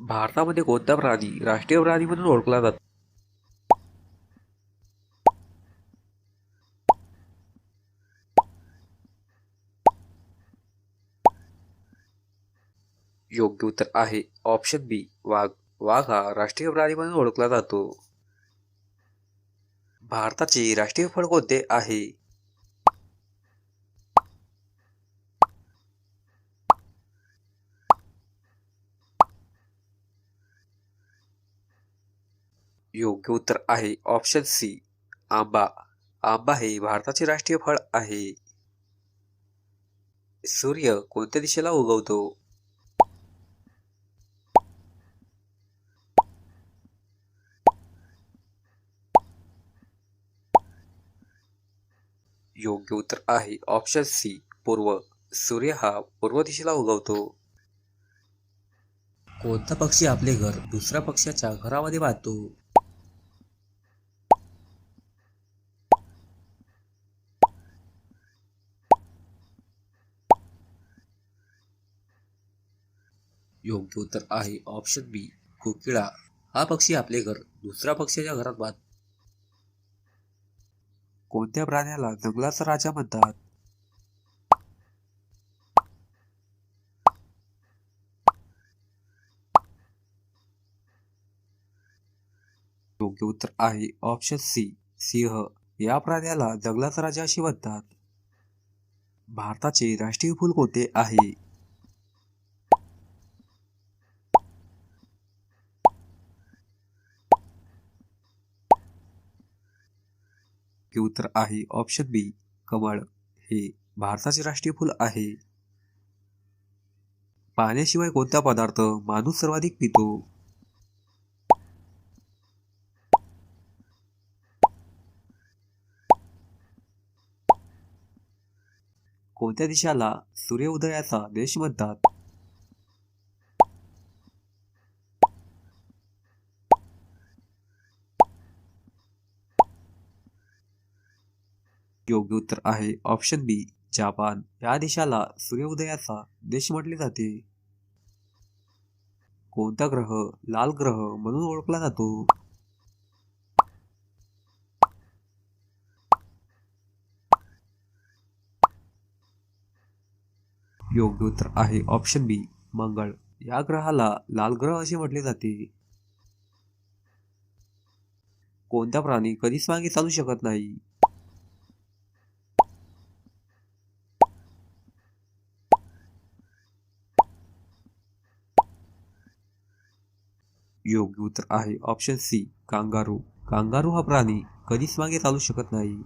भारतामध्ये कोणता प्राणी राष्ट्रीय प्राणी म्हणून ओळखला जातो? योग्य उत्तर आहे. ऑप्शन बी वाघ. वाघ हा राष्ट्रीय प्राणी म्हणून ओळखला जातो. भारताचे राष्ट्रीय फळ कोणते आहे? योग्य उत्तर आहे. ऑप्शन सी आंबा. आंबा हे भारताचे राष्ट्रीय फळ आहे. सूर्य कोणत्या दिशेला उगवतो? योग्य उत्तर आहे. ऑप्शन सी पूर्व. सूर्य हा पूर्व दिशेला उगवतो. कोणता पक्षी आपले घर दुसऱ्या पक्षाच्या घरामध्ये वाहतो? योग्य उत्तर आहे. ऑप्शन बी कोकिळा. हा पक्षी आपले घर दुसऱ्या पक्षाच्या घरात बांध कोणत्या प्राण्याला जंगलाचा राजा म्हणतात? योग्य उत्तर आहे. ऑप्शन सी सिंह. या प्राण्याला जंगलाचा राजा असे म्हणतात. भारताचे राष्ट्रीय फूल कोणते आहे? योग्य उत्तर आहे. ऑप्शन बी कमळ. हे भारताचे राष्ट्रीय फूल आहे. पाण्याशिवाय कोणता पदार्थ माणूस सर्वाधिक पितो? कोणत्या दिशाला सूर्य उदयाचा देश म्हणतात? योग्य उत्तर आहे. ऑप्शन बी जापान या देशाला सूर्योदयाचा देश म्हटले जाते. कोणता ग्रह? लाल ग्रह म्हणून ओळखला जातो. योग्य उत्तर आहे. ऑप्शन बी मंगळ. या ग्रहाला लाल ग्रह असे म्हटले जाते. कोणता प्राणी कधीच मागे चालू शकत नाही. योग्य उत्तर आहे. Option C kangaroo. कांगारू हा प्राणी कधीच मागे चालू शकत नाही.